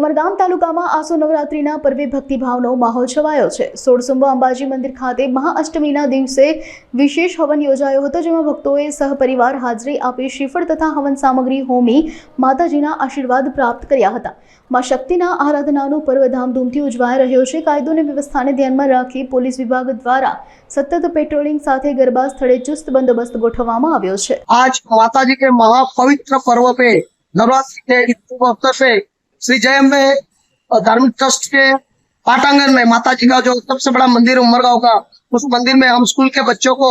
ઉમરગામ તાલુકામાં આસો નવરાત્રીના પર્વે ભક્તિભાવનો માહોલ છવાયો છે સોળસુંબા અંબાજી મંદિર ખાતે મહાઅષ્ટમીના દિવસે વિશેષ હવન યોજાયો હતો જેમાં ભક્તોએ સહપરિવાર હાજરી આપી શ્રીફળ તથા હવન સામગ્રી હોમી માતાજીના આશીર્વાદ પ્રાપ્ત કર્યા હતા માં શક્તિના આરાધનાનો પર્વ ધામધૂમથી ઉજવાઈ રહ્યો છે કાયદો અને વ્યવસ્થાને ધ્યાનમાં રાખી પોલીસ વિભાગ દ્વારા સતત પેટ્રોલિંગ સાથે ગરબા સ્થળે ચુસ્ત બંદોબસ્ત ગોઠવવામાં આવ્યો છે આજ માતાજી કે મહાપવિત્ર પર્વ પે નવરાત્રી કે અવસર પે श्री जय अम्बे धार्मिक ट्रस्ट के पाटांगन में माता जी का जो सबसे बड़ा मंदिर उमरगांव का उस मंदिर में हम स्कूल के बच्चों को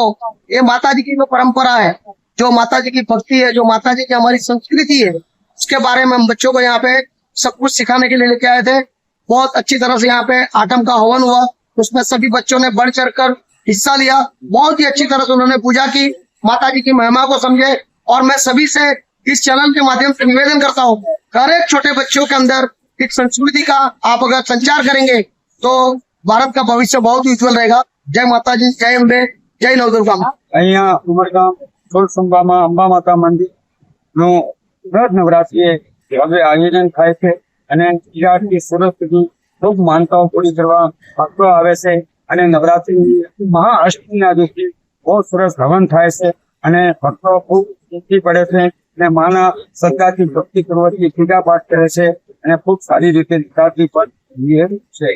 ये माता जी की जो परंपरा है जो माता जी की भक्ति है जो माता जी की हमारी संस्कृति है उसके बारे में हम बच्चों को यहाँ पे सब कुछ सिखाने के लिए लेके आए थे बहुत अच्छी तरह से यहाँ पे आटम का हवन हुआ उसमें सभी बच्चों ने बढ़ चढ़ कर हिस्सा लिया बहुत ही अच्छी तरह से उन्होंने पूजा की माता जी की महिमा को समझे और मैं सभी से इस चैनल के माध्यम से निवेदन करता हूँ કાર્ય છોટે બચ્ચો કે અંદર એક સંસ્કૃતિ કા આપગર સંચાર કરેંગે તો ભારત કા ભવિષ્ય બહુત ઉચલ રહેગા જય માતાજી જય ઉડે જય નવરાત્રિ આયા ઉમરકા સોર સંભા માં અંબા માતા મંદિર નો ઇરાત નવરાત્રિએ સવે આનીન થાય છે અને ઇરાત ની સુરક્ષિતી ખૂબ માનતાઓ કોરી કરવા પક્કો આવે છે અને નવરાત્રિ માં મહા અષ્ટમી ના દોશી બહુત સરસ ધવન થાય છે અને ભક્તો ખૂબ ખુશી પડે છે ને માના સરકારની ભક્તિ કરવાથી ખીડા પાઠ કરે છે અને ખૂબ સારી રીતે વિકાસની પણ છે